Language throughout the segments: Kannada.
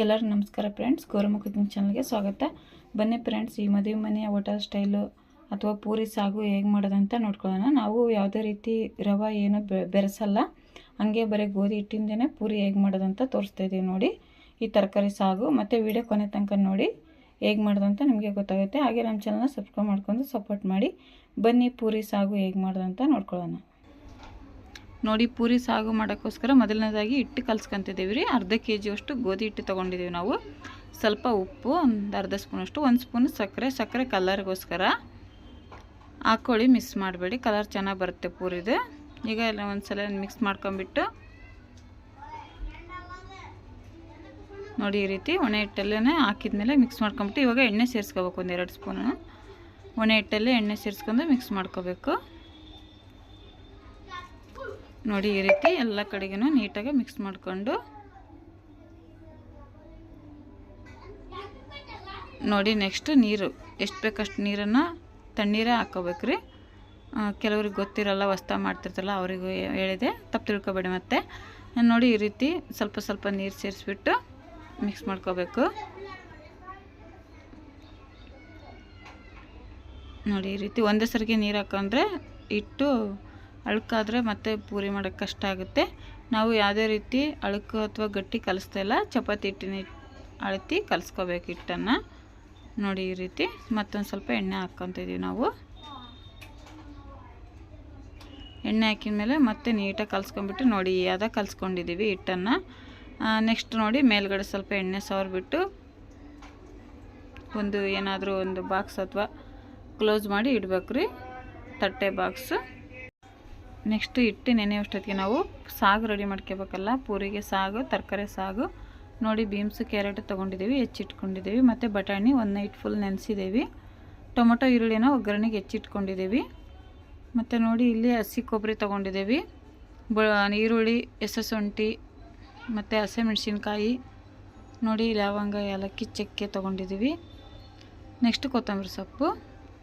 ಎಲ್ಲರಿಗೂ ನಮಸ್ಕಾರ ಫ್ರೆಂಡ್ಸ್ ಗೌರಮ್ಮ ಕುಕಿಂಗ್ ಚಾನಲ್ಗೆ ಸ್ವಾಗತ. ಬನ್ನಿ ಫ್ರೆಂಡ್ಸ್ ಈ ಮದುವೆ ಮನೆಯ ಹೋಟೆಲ್ ಸ್ಟೈಲು ಅಥವಾ ಪೂರಿ ಸಾಗು ಹೇಗೆ ಮಾಡೋದಂತ ನೋಡ್ಕೊಳ್ಳೋಣ. ನಾವು ಯಾವುದೇ ರೀತಿ ರವೆ ಏನು ಬೆರೆಸಲ್ಲ. ಹಂಗೆ ಬರೀ ಗೋಧಿ ಹಿಟ್ಟಿಂದನೇ ಪೂರಿ ಹೇಗೆ ಮಾಡೋದಂತ ತೋರಿಸ್ತಾ ಇದ್ದೀವಿ ನೋಡಿ. ಈ ತರಕಾರಿ ಸಾಗು ಮತ್ತು ವಿಡಿಯೋ ಕೊನೆ ತನಕ ನೋಡಿ ಹೇಗೆ ಮಾಡೋದಂತ ನಿಮಗೆ ಗೊತ್ತಾಗುತ್ತೆ. ಹಾಗೆ ನಮ್ಮ ಚಾನಲ್ನ ಸಬ್ಸ್ಕ್ರೈಬ್ ಮಾಡ್ಕೊಂಡು ಸಪೋರ್ಟ್ ಮಾಡಿ. ಬನ್ನಿ ಪೂರಿ ಸಾಗು ಹೇಗೆ ಮಾಡೋದಂತ ನೋಡ್ಕೊಳ್ಳೋಣ. ನೋಡಿ ಪೂರಿ ಸಾಗು ಮಾಡೋಕ್ಕೋಸ್ಕರ ಮೊದಲನೇದಾಗಿ ಹಿಟ್ಟು ಕಲ್ಸ್ಕೊತಿದ್ದೀವಿ ರೀ. ಅರ್ಧ ಕೆ ಜಿಯಷ್ಟು ಗೋಧಿ ಹಿಟ್ಟು ತೊಗೊಂಡಿದ್ದೀವಿ ನಾವು. ಸ್ವಲ್ಪ ಉಪ್ಪು, ಒಂದು ಅರ್ಧ ಸ್ಪೂನಷ್ಟು, ಒಂದು ಸ್ಪೂನ್ ಸಕ್ಕರೆ ಸಕ್ಕರೆ ಕಲರ್ಗೋಸ್ಕರ ಹಾಕ್ಕೊಳ್ಳಿ ಮಿಕ್ಸ್ ಮಾಡಬೇಡಿ. ಕಲರ್ ಚೆನ್ನಾಗಿ ಬರುತ್ತೆ ಪೂರಿದು. ಈಗ ಎಲ್ಲ ಒಂದು ಸಲ ಮಿಕ್ಸ್ ಮಾಡ್ಕೊಂಬಿಟ್ಟು ನೋಡಿ ಈ ರೀತಿ ಒಣ ಹಿಟ್ಟಲ್ಲೇ ಹಾಕಿದ್ಮೇಲೆ ಮಿಕ್ಸ್ ಮಾಡ್ಕೊಂಬಿಟ್ಟು ಇವಾಗ ಎಣ್ಣೆ ಸೇರಿಸ್ಕೋಬೇಕು ಒಂದು ಎರಡು ಸ್ಪೂನು. ಒಣ ಹಿಟ್ಟಲ್ಲೇ ಎಣ್ಣೆ ಸೇರಿಸ್ಕೊಂಡು ಮಿಕ್ಸ್ ಮಾಡ್ಕೋಬೇಕು. ನೋಡಿ ಈ ರೀತಿ ಎಲ್ಲ ಕಡೆಗೂ ನೀಟಾಗಿ ಮಿಕ್ಸ್ ಮಾಡಿಕೊಂಡು ನೋಡಿ ನೆಕ್ಸ್ಟ್ ನೀರು. ಎಷ್ಟು ಬೇಕಷ್ಟು ನೀರನ್ನು ತಣ್ಣೀರೇ ಹಾಕೋಬೇಕ್ರಿ. ಕೆಲವ್ರಿಗೆ ಗೊತ್ತಿರಲ್ಲ, ಹೊಸ್ತ ಮಾಡ್ತಿರ್ತಲ್ಲ ಅವರಿಗೂ ಹೇಳಿದೆ. ತಪ್ಪು ತಿಳ್ಕೊಬೇಡಿ ಮತ್ತೆ. ನೋಡಿ ಈ ರೀತಿ ಸ್ವಲ್ಪ ಸ್ವಲ್ಪ ನೀರು ಸೇರಿಸ್ಬಿಟ್ಟು ಮಿಕ್ಸ್ ಮಾಡ್ಕೋಬೇಕು. ನೋಡಿ ಈ ರೀತಿ ಒಂದೇ ಸರಿಗೆ ನೀರು ಹಾಕೊಂಡ್ರೆ ಇಟ್ಟು ಅಳುಕಾದರೆ ಮತ್ತೆ ಪೂರಿ ಮಾಡೋಕ್ಕೆ ಕಷ್ಟ ಆಗುತ್ತೆ. ನಾವು ಯಾವುದೇ ರೀತಿ ಅಳುಕು ಅಥವಾ ಗಟ್ಟಿ ಕಲಿಸ್ತಾ ಇಲ್ಲ. ಚಪಾತಿ ಹಿಟ್ಟಿನ ಅಳತಿ ಕಲಿಸ್ಕೋಬೇಕು ಹಿಟ್ಟನ್ನು. ನೋಡಿ ಈ ರೀತಿ ಮತ್ತೊಂದು ಸ್ವಲ್ಪ ಎಣ್ಣೆ ಹಾಕ್ಕೊತಿದ್ದೀವಿ ನಾವು. ಎಣ್ಣೆ ಹಾಕಿದ ಮೇಲೆ ಮತ್ತೆ ನೀಟಾಗಿ ಕಲಿಸ್ಕೊಂಡ್ಬಿಟ್ಟು ನೋಡಿ ಅದ ಕಲಿಸ್ಕೊಂಡಿದ್ದೀವಿ ಹಿಟ್ಟನ್ನು. ನೆಕ್ಸ್ಟ್ ನೋಡಿ ಮೇಲ್ಗಡೆ ಸ್ವಲ್ಪ ಎಣ್ಣೆ ಸವರ್ಬಿಟ್ಟು ಒಂದು ಏನಾದರೂ ಒಂದು ಬಾಕ್ಸ್ ಅಥವಾ ಕ್ಲೋಸ್ ಮಾಡಿ ಇಡ್ಬೇಕು ರೀ ತಟ್ಟೆ ಬಾಕ್ಸು ನೆಕ್ಸ್ಟ್ ಹಿಟ್ಟು ನೆನೆಯೋಷ್ಟೊತ್ತಿಗೆ ನಾವು ಸಾಗು ರೆಡಿ ಮಾಡ್ಕೋಬೇಕಲ್ಲ, ಪೂರಿಗೆ ಸಾಗು, ತರಕಾರಿ ಸಾಗು. ನೋಡಿ ಬೀಮ್ಸು ಕ್ಯಾರೆಟ್ ತೊಗೊಂಡಿದ್ದೀವಿ, ಹೆಚ್ಚಿಟ್ಕೊಂಡಿದ್ದೀವಿ, ಮತ್ತು ಬಟಾಣಿ ಒಂದು ನೈಟ್ ಫುಲ್ ನೆನೆಸಿದ್ದೀವಿ. ಟೊಮೊಟೊ, ಈರುಳ್ಳಿನ ಒಗ್ಗರಣೆಗೆ ಹೆಚ್ಚಿಟ್ಕೊಂಡಿದ್ದೀವಿ. ಮತ್ತು ನೋಡಿ ಇಲ್ಲಿ ಹಸಿ ಕೊಬ್ಬರಿ ತೊಗೊಂಡಿದ್ದೀವಿ. ಬ, ಈರುಳ್ಳಿ ಎಸಸೊಂಟಿ ಮತ್ತು ಹಸಿಮೆಣ್ಸಿನ್ಕಾಯಿ ನೋಡಿ ಲವಂಗ, ಏಲಕ್ಕಿ, ಚಕ್ಕೆ ತೊಗೊಂಡಿದ್ದೀವಿ. ನೆಕ್ಸ್ಟ್ ಕೊತ್ತಂಬರಿ ಸೊಪ್ಪು,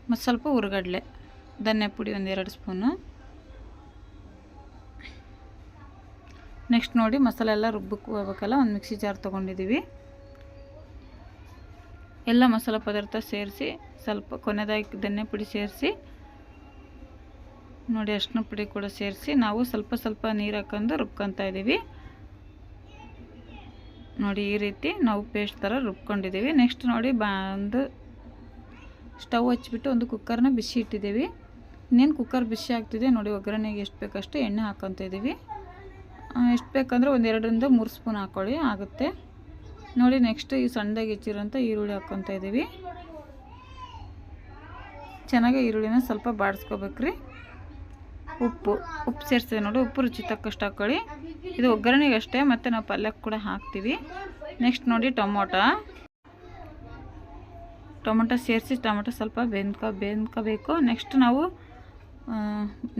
ಮತ್ತು ಸ್ವಲ್ಪ ಹುರ್ಗಡ್ಲೆ ಧನ್ಯ ಪುಡಿ ಒಂದು ಎರಡು ಸ್ಪೂನು. ನೆಕ್ಸ್ಟ್ ನೋಡಿ ಮಸಾಲೆ ಎಲ್ಲ ರುಬ್ಬಕ್ಕೆ ಹೋಗ್ಬೇಕಲ್ಲ, ಒಂದು ಮಿಕ್ಸಿ ಜಾರ್ ತೊಗೊಂಡಿದ್ದೀವಿ ಎಲ್ಲ ಮಸಾಲೆ ಪದಾರ್ಥ ಸೇರಿಸಿ, ಸ್ವಲ್ಪ ಕೊನೆದಾಗಿ ಧನ್ಯ ಪುಡಿ ಸೇರಿಸಿ, ನೋಡಿ ಅರ್ಶಿನ ಪುಡಿ ಕೂಡ ಸೇರಿಸಿ, ನಾವು ಸ್ವಲ್ಪ ಸ್ವಲ್ಪ ನೀರು ಹಾಕೊಂಡು ರುಬ್ಕೊತಾ ಇದ್ದೀವಿ ನೋಡಿ ಈ ರೀತಿ ನಾವು ಪೇಸ್ಟ್ ಥರ ರುಬ್ಕೊಂಡಿದ್ದೀವಿ ನೆಕ್ಸ್ಟ್ ನೋಡಿ ಬಾ, ಒಂದು ಸ್ಟವ್ ಹಚ್ಚಿಬಿಟ್ಟು ಒಂದು ಕುಕ್ಕರ್ನ ಬಿಸಿ ಇಟ್ಟಿದ್ದೀವಿ ಇನ್ನೇನು ಕುಕ್ಕರ್ ಬಿಸಿ ಆಗ್ತಿದೆ ನೋಡಿ, ಒಗ್ಗರಣೆಗೆ ಎಷ್ಟು ಬೇಕಷ್ಟು ಎಣ್ಣೆ ಹಾಕ್ಕೊತ ಇದ್ದೀವಿ ಎಷ್ಟು ಬೇಕಂದ್ರೆ ಒಂದು ಎರಡರಿಂದ ಮೂರು ಸ್ಪೂನ್ ಹಾಕ್ಕೊಳ್ಳಿ ಆಗುತ್ತೆ. ನೋಡಿ ನೆಕ್ಸ್ಟ್ ಈ ಸಣ್ಣದಾಗಿ ಹೆಚ್ಚಿರೋಂಥ ಈರುಳ್ಳಿ ಹಾಕ್ಕೊತ ಇದ್ದೀವಿ ಚೆನ್ನಾಗಿ ಈರುಳ್ಳಿನ ಸ್ವಲ್ಪ ಬಾಡಿಸ್ಕೋಬೇಕ್ರಿ. ಉಪ್ಪು ಉಪ್ಪು ಸೇರಿಸ್ತೀವಿ ನೋಡಿ, ಉಪ್ಪು ರುಚಿ ತಕ್ಕಷ್ಟು ಹಾಕ್ಕೊಳ್ಳಿ ಇದು ಒಗ್ಗರಣೆಗೆ ಅಷ್ಟೇ ಮತ್ತು ನಾವು ಪಲ್ಯಕ್ಕೆ ಕೂಡ ಹಾಕ್ತೀವಿ. ನೆಕ್ಸ್ಟ್ ನೋಡಿ, ಟೊಮೊಟೊ. ಟೊಮೊಟೊ ಸೇರಿಸಿ, ಟೊಮೊಟೊ ಸ್ವಲ್ಪ ಬೆಂದ್ಕೊ ಬೆಂದ್ಕೋಬೇಕು ನೆಕ್ಸ್ಟ್ ನಾವು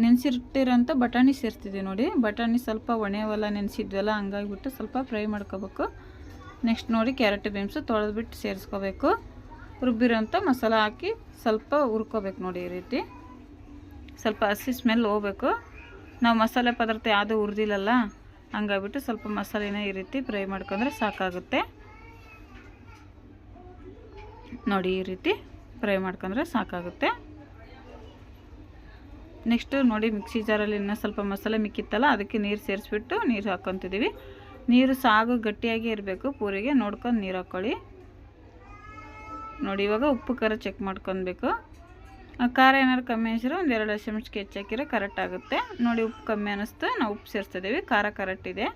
ನೆನೆಸಿಟ್ಟಿರೋಂಥ ಬಟಾಣಿ ಸೇರ್ತಿದ್ದೆ ನೋಡಿ. ಬಟಾಣಿ ಸ್ವಲ್ಪ ಒಣೆವಲ್ಲ ನೆನೆಸಿದ್ವಲ್ಲ, ಹಂಗಾಗಿಬಿಟ್ಟು ಸ್ವಲ್ಪ ಫ್ರೈ ಮಾಡ್ಕೋಬೇಕು. ನೆಕ್ಸ್ಟ್ ನೋಡಿ ಕ್ಯಾರೆಟ್ ಬೀನ್ಸು ತೊಳೆದ್ಬಿಟ್ಟು ಸೇರಿಸ್ಕೋಬೇಕು. ರುಬ್ಬಿರೋಂಥ ಮಸಾಲ ಹಾಕಿ ಸ್ವಲ್ಪ ಹುರ್ಕೋಬೇಕು ನೋಡಿ ಈ ರೀತಿ. ಸ್ವಲ್ಪ ಹಸಿ ಸ್ಮೆಲ್ ಹೋಗ್ಬೇಕು. ನಾವು ಮಸಾಲೆ ಪದಾರ್ಥ ಯಾವುದೂ ಹುರಿದಿಲ್ಲಲ್ಲ, ಹಂಗಾಗ್ಬಿಟ್ಟು ಸ್ವಲ್ಪ ಮಸಾಲೆನ ಈ ರೀತಿ ಫ್ರೈ ಮಾಡ್ಕೊಂಡ್ರೆ ಸಾಕಾಗುತ್ತೆ. ನೋಡಿ ಈ ರೀತಿ ಫ್ರೈ ಮಾಡ್ಕೊಂಡ್ರೆ ಸಾಕಾಗುತ್ತೆ. ನೆಕ್ಸ್ಟು ನೋಡಿ ಮಿಕ್ಸಿ ಜಾರಲ್ಲಿ ಇನ್ನೂ ಸ್ವಲ್ಪ ಮಸಾಲೆ ಮಿಕ್ಕಿತ್ತಲ್ಲ, ಅದಕ್ಕೆ ನೀರು ಸೇರಿಸ್ಬಿಟ್ಟು ನೀರು ಹಾಕ್ಕೊತಿದ್ದೀವಿ ನೀರು ಸಾಗು ಗಟ್ಟಿಯಾಗಿ ಇರಬೇಕು ಪೂರಿಗೆ, ನೋಡ್ಕೊಂಡು ನೀರು ಹಾಕ್ಕೊಳ್ಳಿ ನೋಡಿ, ಇವಾಗ ಉಪ್ಪು, ಖಾರ ಚೆಕ್ ಮಾಡ್ಕೊಬೇಕು ಖಾರ ಏನಾದ್ರು ಕಮ್ಮಿ ಅನಿಸಿರೋ ಒಂದು ಎರಡು ಹಸಿಮೆಣ್ಸಿಗೆ ಹೆಚ್ಚಾಕಿರೋ ಕರೆಕ್ಟ್ ಆಗುತ್ತೆ. ನೋಡಿ, ಉಪ್ಪು ಕಮ್ಮಿ ಅನ್ನಿಸ್ತು ನಾವು ಉಪ್ಪು ಸೇರಿಸ್ತಿದ್ದೀವಿ ಖಾರ ಕರೆಕ್ಟ್ ಇದೆ.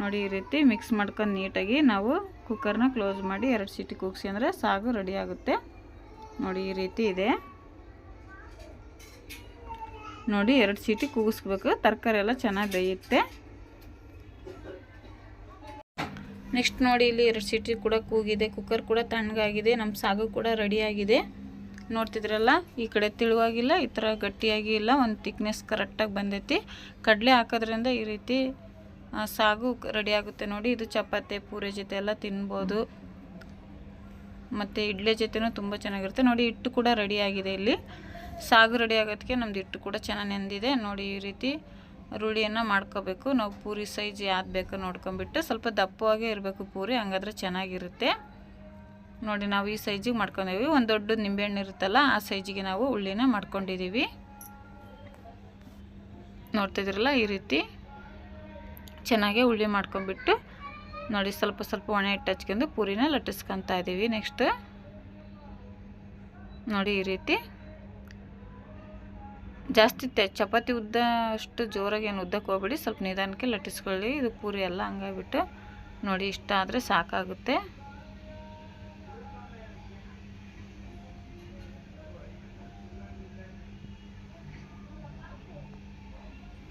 ನೋಡಿ, ಈ ರೀತಿ ಮಿಕ್ಸ್ ಮಾಡ್ಕೊಂಡು ನೀಟಾಗಿ ನಾವು ಕುಕ್ಕರ್ನ ಕ್ಲೋಸ್ ಮಾಡಿ, ಎರಡು ಸೀಟಿ ಕೂಗಿಸಿ ಅಂದರೆ ಸಾಗು ರೆಡಿ ಆಗುತ್ತೆ. ನೋಡಿ, ಈ ರೀತಿ ಇದೆ. ನೋಡಿ ಎರಡು ಸೀಟಿ ಕೂಗಿಸ್ಬೇಕು. ತರಕಾರಿ ಎಲ್ಲ ಚೆನ್ನಾಗಿ ಬೇಯುತ್ತೆ. ನೆಕ್ಸ್ಟ್ ನೋಡಿ ಇಲ್ಲಿ ಎರಡು ಸೀಟಿ ಕೂಡ ಕೂಗಿದೆ. ಕುಕ್ಕರ್ ಕೂಡ ತಣ್ಣಗಾಗಿದೆ. ನಮ್ಮ ಸಾಗು ಕೂಡ ರೆಡಿಯಾಗಿದೆ. ನೋಡ್ತಿದ್ರಲ್ಲ, ಈ ಕಡೆ ತಿಳುವಾಗಿಲ್ಲ, ಈ ಥರ ಗಟ್ಟಿಯಾಗಿ ಇಲ್ಲ. ಒಂದು ತಿಕ್ನೆಸ್ ಕರೆಕ್ಟಾಗಿ ಬಂದೈತಿ. ಕಡಲೆ ಹಾಕೋದ್ರಿಂದ ಈ ರೀತಿ ಸಾಗು ರೆಡಿ ಆಗುತ್ತೆ ನೋಡಿ. ಇದು ಚಪಾತಿ, ಪೂರಿ ಜೊತೆ ಎಲ್ಲ ತಿನ್ಬೋದು. ಮತ್ತು ಇಡ್ಲಿ ಜೊತೆನೂ ತುಂಬ ಚೆನ್ನಾಗಿರುತ್ತೆ. ನೋಡಿ, ಹಿಟ್ಟು ಕೂಡ ರೆಡಿಯಾಗಿದೆ ಇಲ್ಲಿ. ಸಾಗು ರೆಡಿ ಆಗೋದಕ್ಕೆ ನಮ್ದು ಹಿಟ್ಟು ಕೂಡ ಚೆನ್ನಾಗಿ ನೆಂದಿದೆ. ನೋಡಿ ಈ ರೀತಿ ರೂಢಿಯನ್ನು ಮಾಡ್ಕೋಬೇಕು. ನಾವು ಪೂರಿ ಸೈಜ್ ಯಾವ್ದು ಬೇಕೋ ನೋಡ್ಕೊಂಬಿಟ್ಟು ಸ್ವಲ್ಪ ದಪ್ಪವಾಗೇ ಇರಬೇಕು ಪೂರಿ, ಹಂಗಾದ್ರೆ ಚೆನ್ನಾಗಿರುತ್ತೆ. ನೋಡಿ ನಾವು ಈ ಸೈಜಿಗೆ ಮಾಡ್ಕೊಂಡಿದ್ದೀವಿ ಒಂದು ದೊಡ್ಡ ನಿಂಬೆಹಣ್ಣು ಇರುತ್ತಲ್ಲ, ಆ ಸೈಜಿಗೆ ನಾವು ಉಳ್ಳಿನ ಮಾಡ್ಕೊಂಡಿದ್ದೀವಿ ನೋಡ್ತಿದ್ರಲ್ಲ ಈ ರೀತಿ ಚೆನ್ನಾಗೆ ಉಳ್ಳಿ ಮಾಡ್ಕೊಂಬಿಟ್ಟು ನೋಡಿ ಸ್ವಲ್ಪ ಸ್ವಲ್ಪ ಒಣ ಹಿಟ್ಟು ಹಚ್ಕೊಂಡು ಪೂರಿನ ಲಟ್ಟಿಸ್ಕೊತಾ ಇದ್ದೀವಿ ನೆಕ್ಸ್ಟ್ ನೋಡಿ ಈ ರೀತಿ ಜಾಸ್ತಿ ತೆ, ಚಪಾತಿ ಉದ್ದ ಅಷ್ಟು ಜೋರಾಗಿ ಏನು ಉದ್ದಕ್ಕೆ ಹೋಗ್ಬೇಡಿ. ಸ್ವಲ್ಪ ನಿಧಾನಕ್ಕೆ ಲಟ್ಟಿಸ್ಕೊಳ್ಳಿ. ಇದು ಪೂರಿ ಎಲ್ಲ ಹಂಗಾಗ್ಬಿಟ್ಟು ನೋಡಿ, ಇಷ್ಟ ಆದರೆ ಸಾಕಾಗುತ್ತೆ.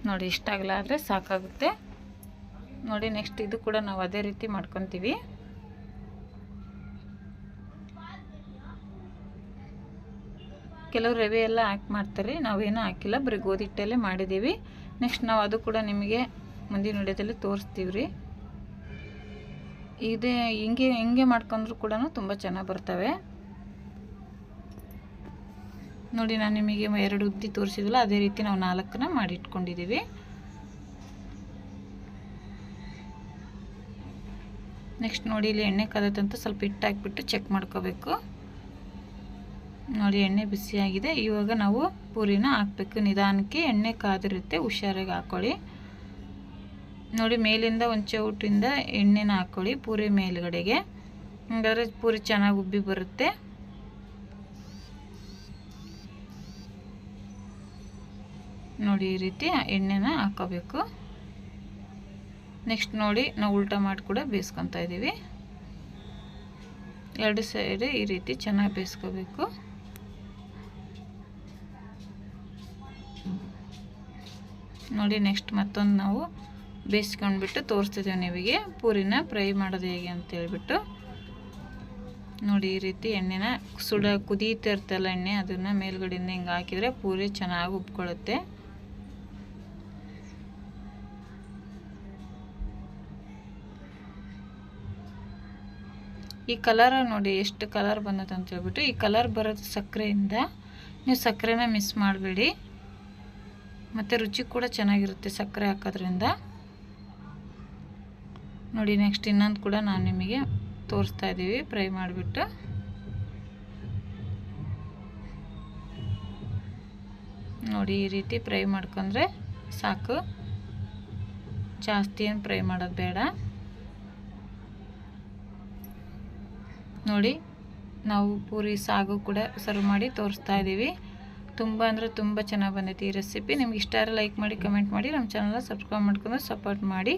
ನೋಡಿ, ಇಷ್ಟ ಆಗಲ್ಲ ಆದರೆ ಸಾಕಾಗುತ್ತೆ. ನೋಡಿ, ನೆಕ್ಸ್ಟ್ ಇದು ಕೂಡ ನಾವು ಅದೇ ರೀತಿ ಮಾಡ್ಕೊತೀವಿ. ಕೆಲವರು ರವೆ ಎಲ್ಲ ಹಾಕಿ ಮಾಡ್ತಾರೆ. ನಾವೇನೂ ಹಾಕಿಲ್ಲ. ಬರೀ ಗೋಧಿ ಹಿಟ್ಟಲ್ಲೇ ಮಾಡಿದ್ದೀವಿ. ನೆಕ್ಸ್ಟ್ ನಾವು ಅದು ಕೂಡ ನಿಮಗೆ ಮುಂದಿನ ವಿಡಿಯೋದಲ್ಲಿ ತೋರಿಸ್ತೀವಿ ರೀ. ಇದೇ, ಹಿಂಗೆ ಹಿಂಗೆ ಮಾಡ್ಕೊಂಡ್ರು ಕೂಡ ತುಂಬ ಚೆನ್ನಾಗಿ ಬರ್ತವೆ. ನೋಡಿ, ನಾನು ನಿಮಗೆ ಎರಡು ಉದ್ದಿ ತೋರಿಸಿದ್ವಲ್ಲ, ಅದೇ ರೀತಿ ನಾವು ನಾಲ್ಕನ್ನ ಮಾಡಿ ಇಟ್ಕೊಂಡಿದ್ದೀವಿ. ನೆಕ್ಸ್ಟ್ ನೋಡಿ, ಇಲ್ಲಿ ಎಣ್ಣೆ ಕದತಂತ ಸ್ವಲ್ಪ ಹಿಟ್ಟು ಹಾಕ್ಬಿಟ್ಟು ಚೆಕ್ ಮಾಡ್ಕೋಬೇಕು. ನೋಡಿ, ಎಣ್ಣೆ ಬಿಸಿಯಾಗಿದೆ. ಇವಾಗ ನಾವು ಪೂರಿನ ಹಾಕ್ಬೇಕು. ನಿಧಾನಕ್ಕೆ ಎಣ್ಣೆ ಕಾದಿರುತ್ತೆ. ಹುಷಾರಾಗಿ ಹಾಕ್ಕೊಳ್ಳಿ ನೋಡಿ, ಮೇಲಿಂದ ಒಂದು ಚೌಟಿಂದ ಎಣ್ಣೆನ ಹಾಕ್ಕೊಳ್ಳಿ ಪೂರಿ ಮೇಲುಗಡೆಗೆ. ಹಂಗಾದ್ರೆ ಪೂರಿ ಚೆನ್ನಾಗಿ ಉಬ್ಬಿ ಬರುತ್ತೆ. ನೋಡಿ, ಈ ರೀತಿ ಎಣ್ಣೆನ ಹಾಕೋಬೇಕು. ನೆಕ್ಸ್ಟ್ ನೋಡಿ, ನಾವು ಉಲ್ಟಾ ಮಾಡಿ ಕೂಡ ಬೇಯಿಸ್ಕೊತಾ ಇದ್ದೀವಿ. ಎರಡು ಸೈಡ್ ಈ ರೀತಿ ಚೆನ್ನಾಗಿ ಬೇಯಿಸ್ಕೋಬೇಕು. ನೋಡಿ ನೆಕ್ಸ್ಟ್ ಮತ್ತೊಂದು ನಾವು ಬೇಯಿಸ್ಕೊಂಡ್ಬಿಟ್ಟು ತೋರಿಸ್ತಿದ್ದೇವೆ ನಿಮಗೆ. ಪೂರಿನ ಫ್ರೈ ಮಾಡೋದು ಹೇಗೆ ಅಂತ ಹೇಳ್ಬಿಟ್ಟು. ನೋಡಿ, ಈ ರೀತಿ ಎಣ್ಣೆನ ಸುಡ ಕುದೀತಾ ಇರ್ತಲ್ಲ ಎಣ್ಣೆ, ಅದನ್ನು ಮೇಲ್ಗಡೆಯಿಂದ ಹಿಂಗೆ ಹಾಕಿದರೆ ಪೂರಿ ಚೆನ್ನಾಗಿ ಉಬ್ಕೊಳ್ಳುತ್ತೆ. ಈ ಕಲರ್ ನೋಡಿ, ಎಷ್ಟು ಕಲರ್ ಬಂದದಂತ ಹೇಳ್ಬಿಟ್ಟು, ಈ ಕಲರ್ ಬರೋದು ಸಕ್ಕರೆಯಿಂದ. ನೀವು ಸಕ್ಕರೆನ ಮಿಸ್ ಮಾಡಬೇಡಿ. ಮತ್ತು ರುಚಿ ಕೂಡ ಚೆನ್ನಾಗಿರುತ್ತೆ ಸಕ್ಕರೆ ಹಾಕೋದ್ರಿಂದ. ನೋಡಿ ನೆಕ್ಸ್ಟ್ ಇನ್ನೊಂದು ಕೂಡ ನಾನು ನಿಮಗೆ ತೋರಿಸ್ತಾ ಇದ್ದೀವಿ. ಫ್ರೈ ಮಾಡಿಬಿಟ್ಟು. ನೋಡಿ, ಈ ರೀತಿ ಫ್ರೈ ಮಾಡ್ಕೊಂಡ್ರೆ ಸಾಕು. ಜಾಸ್ತಿ ಏನು ಫ್ರೈ ಮಾಡೋದು ಬೇಡ. ನೋಡಿ, ನಾವು ಪೂರಿ ಸಾಗು ಕೂಡ ಸರ್ವ್ ಮಾಡಿ ತೋರಿಸ್ತಾ ಇದ್ದೀವಿ. ತುಂಬ ಅಂದರೆ ತುಂಬ ಚೆನ್ನಾಗಿ ಬಂದೈತಿ ಈ ರೆಸಿಪಿ ನಿಮ್ಗೆ ಇಷ್ಟ ಲೈಕ್ ಮಾಡಿ ಕಮೆಂಟ್ ಮಾಡಿ. ನಮ್ಮ ಚಾನಲ್ನ ಸಬ್ಸ್ಕ್ರೈಬ್ ಮಾಡ್ಕೊಂಡು ಸಪೋರ್ಟ್ ಮಾಡಿ.